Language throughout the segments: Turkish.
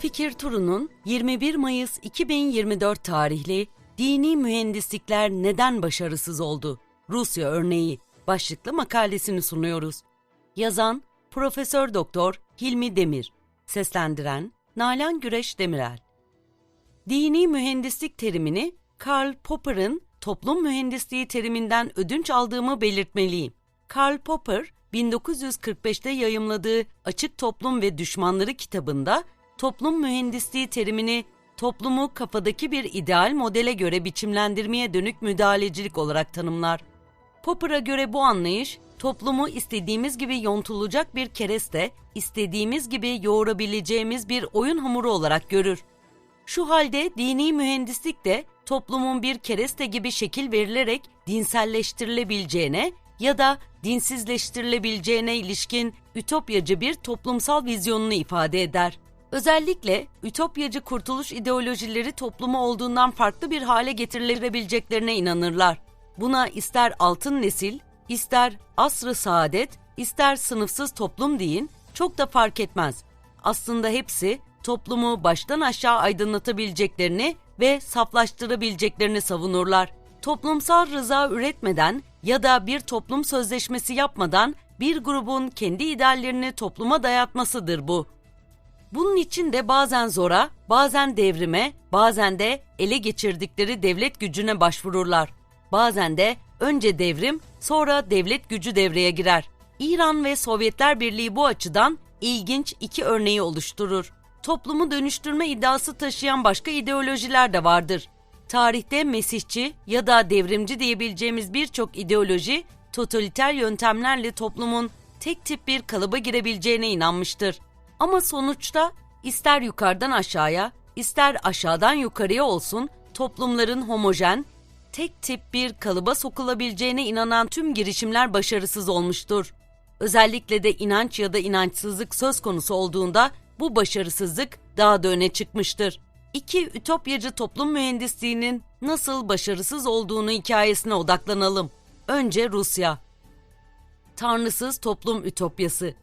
Fikir Turu'nun 21 Mayıs 2024 tarihli Dini Mühendislikler Neden Başarısız Oldu? Rusya örneği başlıklı makalesini sunuyoruz. Yazan Profesör Doktor Hilmi Demir, seslendiren Nalan Güreş Demirel. Dini mühendislik terimini Karl Popper'ın toplum mühendisliği teriminden ödünç aldığımı belirtmeliyim. Karl Popper, 1945'te yayımladığı Açık Toplum ve Düşmanları kitabında toplum mühendisliği terimini toplumu kafadaki bir ideal modele göre biçimlendirmeye dönük müdahalecilik olarak tanımlar. Popper'a göre bu anlayış, toplumu istediğimiz gibi yontulacak bir kereste, istediğimiz gibi yoğurabileceğimiz bir oyun hamuru olarak görür. Şu halde dini mühendislik de toplumun bir kereste gibi şekil verilerek dinselleştirilebileceğine ya da dinsizleştirilebileceğine ilişkin ütopyacı bir toplumsal vizyonunu ifade eder. Özellikle ütopyacı kurtuluş ideolojileri toplumu olduğundan farklı bir hale getirilebileceklerine inanırlar. Buna ister altın nesil, ister asrı saadet, ister sınıfsız toplum deyin, çok da fark etmez. Aslında hepsi toplumu baştan aşağı aydınlatabileceklerini ve saflaştırabileceklerini savunurlar. Toplumsal rıza üretmeden ya da bir toplum sözleşmesi yapmadan bir grubun kendi ideallerini topluma dayatmasıdır bu. Bunun için de bazen zora, bazen devrime, bazen de ele geçirdikleri devlet gücüne başvururlar. Bazen de önce devrim, sonra devlet gücü devreye girer. İran ve Sovyetler Birliği bu açıdan ilginç iki örneği oluşturur. Toplumu dönüştürme iddiası taşıyan başka ideolojiler de vardır. Tarihte mesihçi ya da devrimci diyebileceğimiz birçok ideoloji totaliter yöntemlerle toplumun tek tip bir kalıba girebileceğine inanmıştır. Ama sonuçta ister yukarıdan aşağıya, ister aşağıdan yukarıya olsun toplumların homojen, tek tip bir kalıba sokulabileceğine inanan tüm girişimler başarısız olmuştur. Özellikle de inanç ya da inançsızlık söz konusu olduğunda bu başarısızlık daha da öne çıkmıştır. İki ütopyacı toplum mühendisliğinin nasıl başarısız olduğunu hikayesine odaklanalım. Önce Rusya. Tanrısız toplum ütopyası.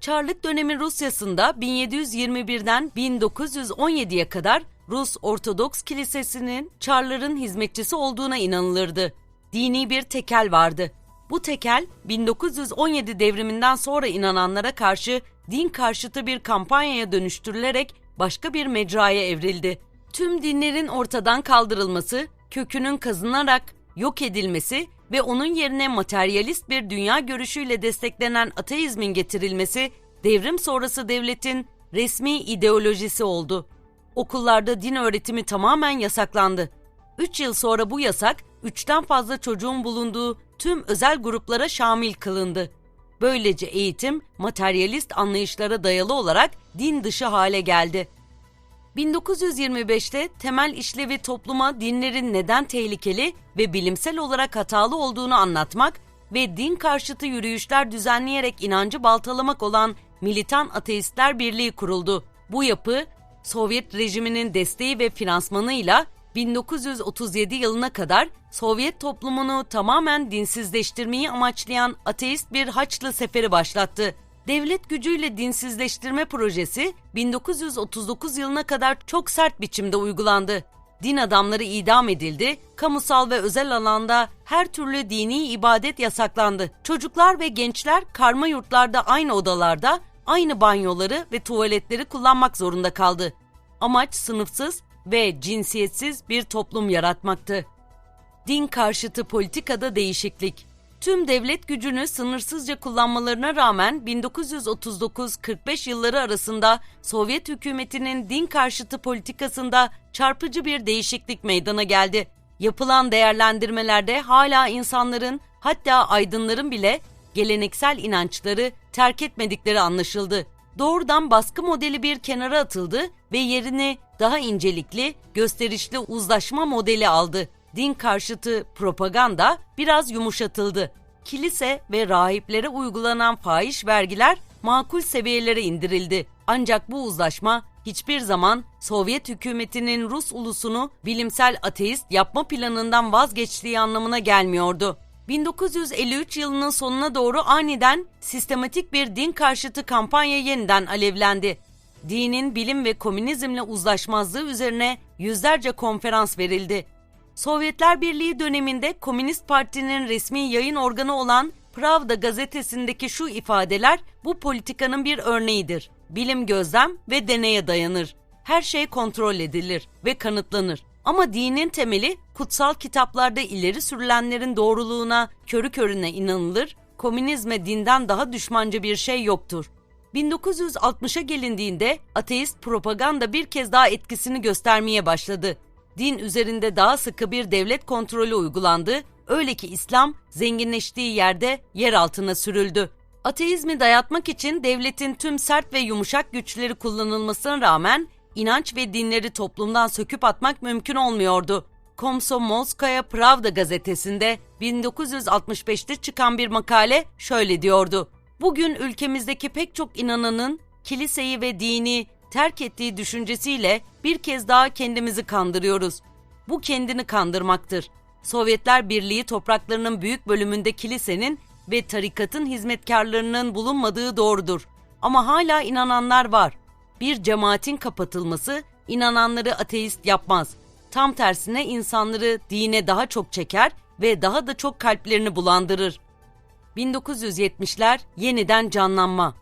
Çarlık dönemi Rusyası'nda 1721'den 1917'ye kadar Rus Ortodoks Kilisesi'nin Çarların hizmetçisi olduğuna inanılırdı. Dini bir tekel vardı. Bu tekel 1917 devriminden sonra inananlara karşı din karşıtı bir kampanyaya dönüştürülerek başka bir mecraya evrildi. Tüm dinlerin ortadan kaldırılması, kökünün kazınarak yok edilmesi ve onun yerine materyalist bir dünya görüşüyle desteklenen ateizmin getirilmesi devrim sonrası devletin resmi ideolojisi oldu. Okullarda din öğretimi tamamen yasaklandı. 3 yıl sonra bu yasak, üçten fazla çocuğun bulunduğu tüm özel gruplara şamil kılındı. Böylece eğitim materyalist anlayışlara dayalı olarak din dışı hale geldi. 1925'te temel işlevi topluma dinlerin neden tehlikeli ve bilimsel olarak hatalı olduğunu anlatmak ve din karşıtı yürüyüşler düzenleyerek inancı baltalamak olan Militan Ateistler Birliği kuruldu. Bu yapı Sovyet rejiminin desteği ve finansmanıyla 1937 yılına kadar Sovyet toplumunu tamamen dinsizleştirmeyi amaçlayan ateist bir Haçlı seferi başlattı. Devlet gücüyle dinsizleştirme projesi 1939 yılına kadar çok sert biçimde uygulandı. Din adamları idam edildi, kamusal ve özel alanda her türlü dini ibadet yasaklandı. Çocuklar ve gençler karma yurtlarda aynı odalarda, aynı banyoları ve tuvaletleri kullanmak zorunda kaldı. Amaç sınıfsız ve cinsiyetsiz bir toplum yaratmaktı. Din karşıtı politikada değişiklik. Tüm devlet gücünü sınırsızca kullanmalarına rağmen 1939-45 yılları arasında Sovyet hükümetinin din karşıtı politikasında çarpıcı bir değişiklik meydana geldi. Yapılan değerlendirmelerde hala insanların hatta aydınların bile geleneksel inançları terk etmedikleri anlaşıldı. Doğrudan baskı modeli bir kenara atıldı ve yerini daha incelikli, gösterişli uzlaşma modeli aldı. Din karşıtı propaganda biraz yumuşatıldı. Kilise ve rahiplere uygulanan fahiş vergiler makul seviyelere indirildi. Ancak bu uzlaşma hiçbir zaman Sovyet hükümetinin Rus ulusunu bilimsel ateist yapma planından vazgeçtiği anlamına gelmiyordu. 1953 yılının sonuna doğru aniden sistematik bir din karşıtı kampanya yeniden alevlendi. dinin bilim ve komünizmle uzlaşmazlığı üzerine yüzlerce konferans verildi. Sovyetler Birliği döneminde Komünist Parti'nin resmi yayın organı olan Pravda gazetesindeki şu ifadeler bu politikanın bir örneğidir. Bilim gözlem ve deneye dayanır. Her şey kontrol edilir ve kanıtlanır. Ama dinin temeli kutsal kitaplarda ileri sürülenlerin doğruluğuna körü körüne inanılır, komünizme dinden daha düşmanca bir şey yoktur. 1960'a gelindiğinde ateist propaganda bir kez daha etkisini göstermeye başladı. Din üzerinde daha sıkı bir devlet kontrolü uygulandı, öyle ki İslam zenginleştiği yerde yer altına sürüldü. Ateizmi dayatmak için devletin tüm sert ve yumuşak güçleri kullanılmasına rağmen inanç ve dinleri toplumdan söküp atmak mümkün olmuyordu. Komsomolskaya Pravda gazetesinde 1965'te çıkan bir makale şöyle diyordu. Bugün ülkemizdeki pek çok inananın kiliseyi ve dini terk ettiği düşüncesiyle bir kez daha kendimizi kandırıyoruz. Bu kendini kandırmaktır. Sovyetler Birliği topraklarının büyük bölümünde kilisenin ve tarikatın hizmetkarlarının bulunmadığı doğrudur. Ama hala inananlar var. Bir cemaatin kapatılması inananları ateist yapmaz. Tam tersine insanları dine daha çok çeker ve daha da çok kalplerini bulandırır. 1970'ler yeniden canlanma.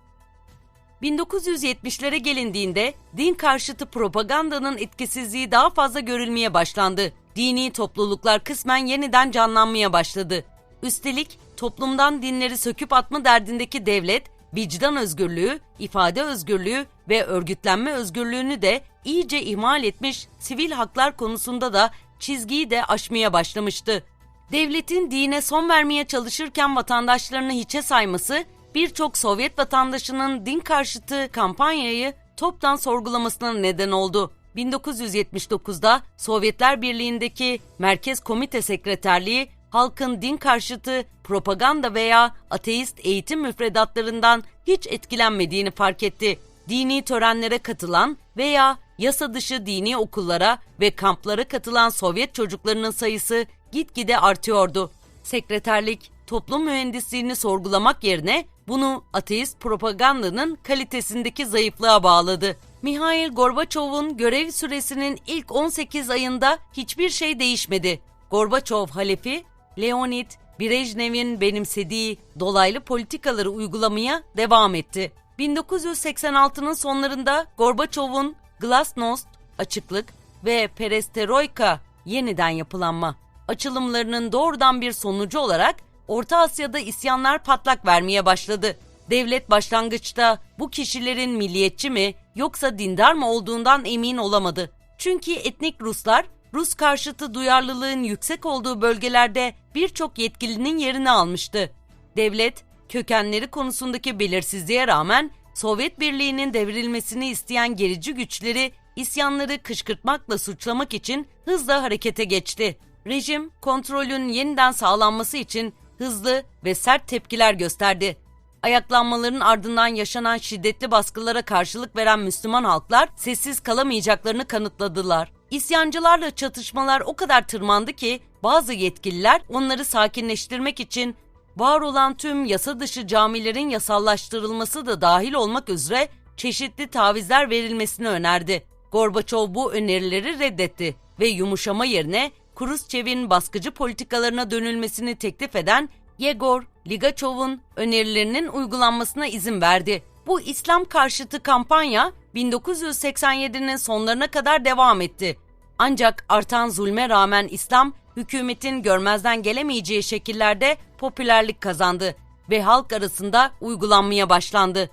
1970'lere gelindiğinde din karşıtı propagandanın etkisizliği daha fazla görülmeye başlandı. Dini topluluklar kısmen yeniden canlanmaya başladı. Üstelik toplumdan dinleri söküp atma derdindeki devlet, vicdan özgürlüğü, ifade özgürlüğü ve örgütlenme özgürlüğünü de iyice ihmal etmiş, sivil haklar konusunda da çizgiyi de aşmaya başlamıştı. Devletin dine son vermeye çalışırken vatandaşlarını hiçe sayması, birçok Sovyet vatandaşının din karşıtı kampanyayı toptan sorgulamasına neden oldu. 1979'da Sovyetler Birliği'ndeki Merkez Komite Sekreterliği halkın din karşıtı propaganda veya ateist eğitim müfredatlarından hiç etkilenmediğini fark etti. Dini törenlere katılan veya yasa dışı dini okullara ve kamplara katılan Sovyet çocuklarının sayısı gitgide artıyordu. Sekreterlik toplum mühendisliğini sorgulamak yerine bunu ateist propagandanın kalitesindeki zayıflığa bağladı. Mihail Gorbaçov'un görev süresinin ilk 18 ayında hiçbir şey değişmedi. Gorbaçov halefi Leonid Brejnev'in benimsediği dolaylı politikaları uygulamaya devam etti. 1986'nın sonlarında Gorbaçov'un Glasnost, açıklık ve Perestroika, yeniden yapılanma açılımlarının doğrudan bir sonucu olarak Orta Asya'da isyanlar patlak vermeye başladı. Devlet başlangıçta bu kişilerin milliyetçi mi yoksa dindar mı olduğundan emin olamadı. Çünkü etnik Ruslar Rus karşıtı duyarlılığın yüksek olduğu bölgelerde birçok yetkilinin yerini almıştı. Devlet, kökenleri konusundaki belirsizliğe rağmen Sovyet Birliği'nin devrilmesini isteyen gerici güçleri isyanları kışkırtmakla suçlamak için hızla harekete geçti. Rejim, kontrolün yeniden sağlanması için hızlı ve sert tepkiler gösterdi. Ayaklanmaların ardından yaşanan şiddetli baskılara karşılık veren Müslüman halklar sessiz kalamayacaklarını kanıtladılar. İsyancılarla çatışmalar o kadar tırmandı ki bazı yetkililer onları sakinleştirmek için var olan tüm yasa dışı camilerin yasallaştırılması da dahil olmak üzere çeşitli tavizler verilmesini önerdi. Gorbaçov bu önerileri reddetti ve yumuşama yerine Khrushchev'in baskıcı politikalarına dönülmesini teklif eden Yegor Ligachev'un önerilerinin uygulanmasına izin verdi. Bu İslam karşıtı kampanya 1987'nin sonlarına kadar devam etti. Ancak artan zulme rağmen İslam, hükümetin görmezden gelemeyeceği şekillerde popülerlik kazandı ve halk arasında uygulanmaya başlandı.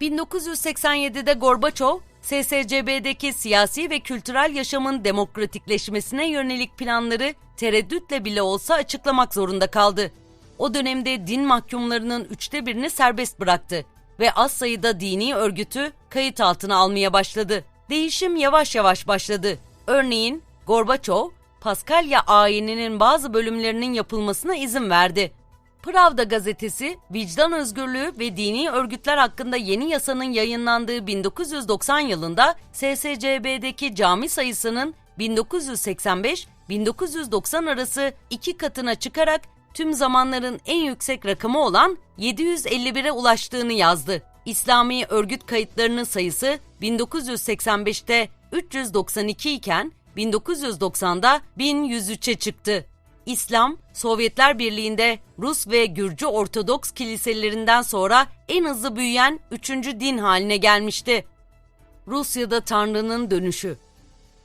1987'de Gorbaçov, SSCB'deki siyasi ve kültürel yaşamın demokratikleşmesine yönelik planları tereddütle bile olsa açıklamak zorunda kaldı. O dönemde din mahkumlarının üçte birini serbest bıraktı ve az sayıda dini örgütü kayıt altına almaya başladı. Değişim yavaş yavaş başladı. Örneğin Gorbaçov, Paskalya ayininin bazı bölümlerinin yapılmasına izin verdi. Pravda gazetesi, vicdan özgürlüğü ve dini örgütler hakkında yeni yasanın yayınlandığı 1990 yılında SSCB'deki cami sayısının 1985-1990 arası iki katına çıkarak tüm zamanların en yüksek rakamı olan 751'e ulaştığını yazdı. İslami örgüt kayıtlarının sayısı 1985'te 392 iken 1990'da 1103'e çıktı. İslam, Sovyetler Birliği'nde Rus ve Gürcü Ortodoks kiliselerinden sonra en hızlı büyüyen üçüncü din haline gelmişti. Rusya'da Tanrı'nın dönüşü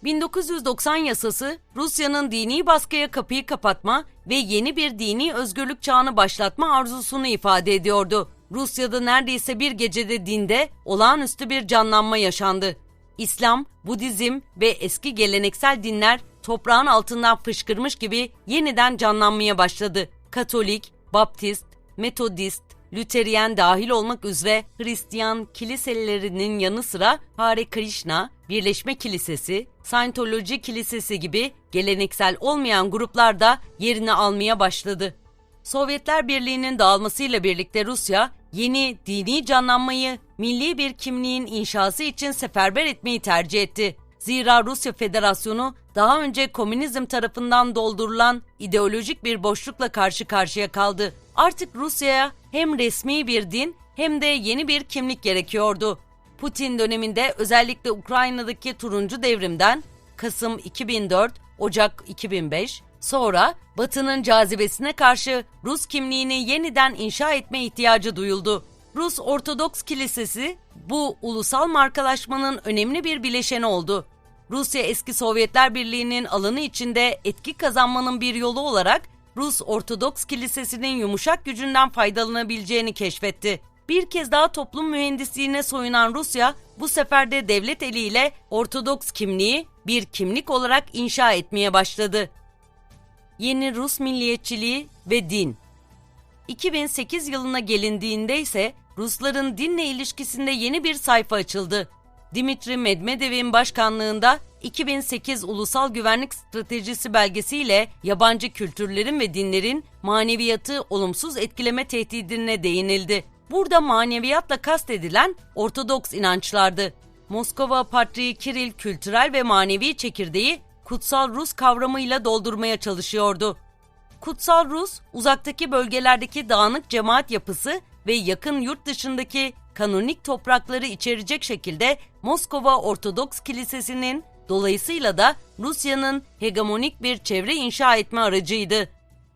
1990 yasası Rusya'nın dini baskıya kapıyı kapatma ve yeni bir dini özgürlük çağını başlatma arzusunu ifade ediyordu. Rusya'da neredeyse bir gecede dinde olağanüstü bir canlanma yaşandı. İslam, Budizm ve eski geleneksel dinler toprağın altından fışkırmış gibi yeniden canlanmaya başladı. Katolik, Baptist, Metodist, Lüteryen dahil olmak üzere Hristiyan kiliselerinin yanı sıra Hare Krishna, Birleşme Kilisesi, Scientology Kilisesi gibi geleneksel olmayan gruplar da yerini almaya başladı. Sovyetler Birliği'nin dağılmasıyla birlikte Rusya, yeni dini canlanmayı milli bir kimliğin inşası için seferber etmeyi tercih etti. Zira Rusya Federasyonu daha önce komünizm tarafından doldurulan ideolojik bir boşlukla karşı karşıya kaldı. Artık Rusya'ya hem resmi bir din hem de yeni bir kimlik gerekiyordu. Putin döneminde özellikle Ukrayna'daki turuncu devrimden Kasım 2004, Ocak 2005 sonra Batı'nın cazibesine karşı Rus kimliğini yeniden inşa etme ihtiyacı duyuldu. Rus Ortodoks Kilisesi bu ulusal markalaşmanın önemli bir bileşeni oldu. Rusya eski Sovyetler Birliği'nin alanı içinde etki kazanmanın bir yolu olarak Rus Ortodoks Kilisesi'nin yumuşak gücünden faydalanabileceğini keşfetti. Bir kez daha toplum mühendisliğine soyunan Rusya bu sefer de devlet eliyle Ortodoks kimliği bir kimlik olarak inşa etmeye başladı. Yeni Rus milliyetçiliği ve din 2008 yılına gelindiğinde ise Rusların dinle ilişkisinde yeni bir sayfa açıldı. Dimitri Medvedev'in başkanlığında 2008 Ulusal Güvenlik Stratejisi belgesiyle yabancı kültürlerin ve dinlerin maneviyatı olumsuz etkileme tehdidine değinildi. Burada maneviyatla kastedilen Ortodoks inançlardı. Moskova Patriği Kiril kültürel ve manevi çekirdeği kutsal Rus kavramıyla doldurmaya çalışıyordu. Kutsal Rus, uzaktaki bölgelerdeki dağınık cemaat yapısı ve yakın yurt dışındaki kanonik toprakları içerecek şekilde Moskova Ortodoks Kilisesi'nin dolayısıyla da Rusya'nın hegemonik bir çevre inşa etme aracıydı.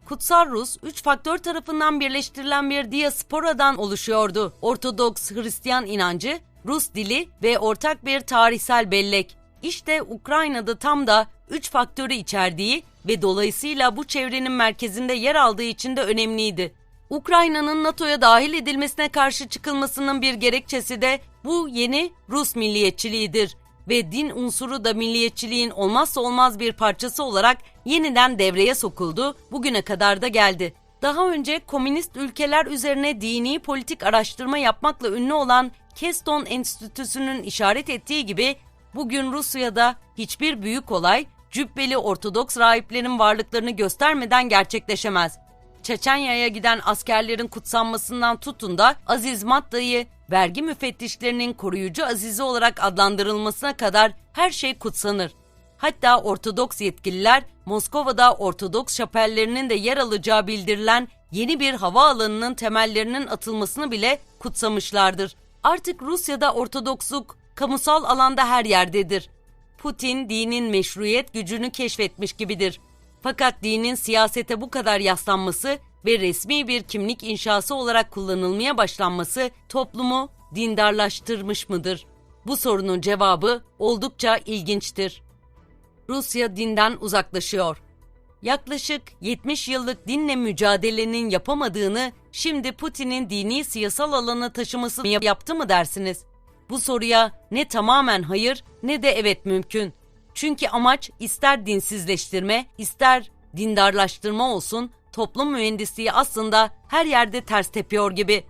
Kutsal Rus, üç faktör tarafından birleştirilen bir diasporadan oluşuyordu. Ortodoks Hristiyan inancı, Rus dili ve ortak bir tarihsel bellek. İşte Ukrayna'da tam da üç faktörü içerdiği ve dolayısıyla bu çevrenin merkezinde yer aldığı için de önemliydi. Ukrayna'nın NATO'ya dahil edilmesine karşı çıkılmasının bir gerekçesi de bu yeni Rus milliyetçiliğidir ve din unsuru da milliyetçiliğin olmazsa olmaz bir parçası olarak yeniden devreye sokuldu, bugüne kadar da geldi. Daha önce komünist ülkeler üzerine dini politik araştırma yapmakla ünlü olan Keston Enstitüsü'nün işaret ettiği gibi bugün Rusya'da hiçbir büyük olay cübbeli Ortodoks rahiplerin varlıklarını göstermeden gerçekleşemez. Çeçenya'ya giden askerlerin kutsanmasından tutun da Aziz Madda'yı vergi müfettişlerinin koruyucu azizi olarak adlandırılmasına kadar her şey kutsanır. Hatta Ortodoks yetkililer Moskova'da Ortodoks şapellerinin de yer alacağı bildirilen yeni bir havaalanının temellerinin atılmasını bile kutsamışlardır. Artık Rusya'da Ortodoksluk kamusal alanda her yerdedir. Putin dinin meşruiyet gücünü keşfetmiş gibidir. Fakat dinin siyasete bu kadar yaslanması ve resmi bir kimlik inşası olarak kullanılmaya başlanması toplumu dindarlaştırmış mıdır? Bu sorunun cevabı oldukça ilginçtir. Rusya dinden uzaklaşıyor. Yaklaşık 70 yıllık dinle mücadelenin yapamadığını şimdi Putin'in dini siyasal alana taşıması yaptı mı dersiniz? Bu soruya ne tamamen hayır ne de evet mümkün. Çünkü amaç ister dinsizleştirme, ister dindarlaştırma olsun, toplum mühendisliği aslında her yerde ters tepiyor gibi.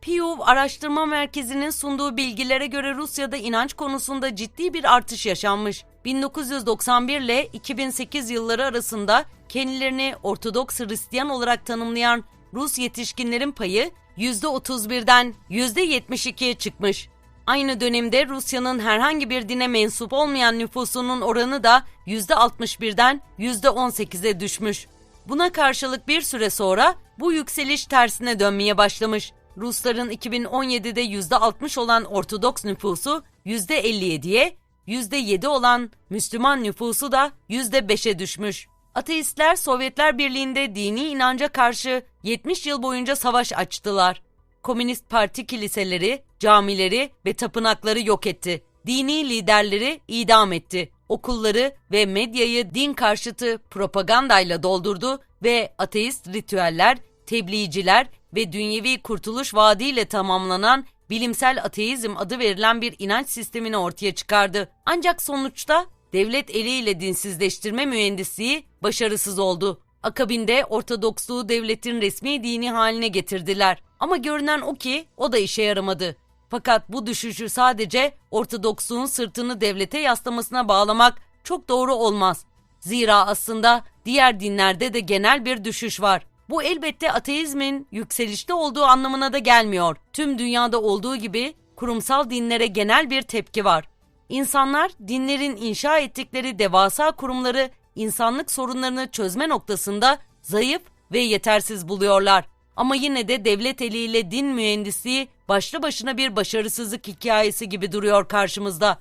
Pew Araştırma Merkezi'nin sunduğu bilgilere göre Rusya'da inanç konusunda ciddi bir artış yaşanmış. 1991 ile 2008 yılları arasında kendilerini Ortodoks Hristiyan olarak tanımlayan Rus yetişkinlerin payı %31'den %72'ye çıkmış. Aynı dönemde Rusya'nın herhangi bir dine mensup olmayan nüfusunun oranı da %61'den %18'e düşmüş. Buna karşılık bir süre sonra bu yükseliş tersine dönmeye başlamış. Rusların 2017'de %60 olan Ortodoks nüfusu %57'ye, %7 olan Müslüman nüfusu da %5'e düşmüş. Ateistler Sovyetler Birliği'nde dini inanca karşı 70 yıl boyunca savaş açtılar. Komünist Parti kiliseleri, camileri ve tapınakları yok etti. Dini liderleri idam etti. Okulları ve medyayı din karşıtı propagandayla doldurdu ve ateist ritüeller, tebliğciler ve dünyevi kurtuluş vaadiyle tamamlanan bilimsel ateizm adı verilen bir inanç sistemini ortaya çıkardı. Ancak sonuçta devlet eliyle dinsizleştirme mühendisliği başarısız oldu. Akabinde Ortodoksluğu devletin resmi dini haline getirdiler. Ama görünen o ki o da işe yaramadı. Fakat bu düşüşü sadece Ortodoksluğun sırtını devlete yaslamasına bağlamak çok doğru olmaz. Zira aslında diğer dinlerde de genel bir düşüş var. Bu elbette ateizmin yükselişte olduğu anlamına da gelmiyor. Tüm dünyada olduğu gibi kurumsal dinlere genel bir tepki var. İnsanlar dinlerin inşa ettikleri devasa kurumları insanlık sorunlarını çözme noktasında zayıf ve yetersiz buluyorlar. Ama yine de devlet eliyle din mühendisliği başlı başına bir başarısızlık hikayesi gibi duruyor karşımızda.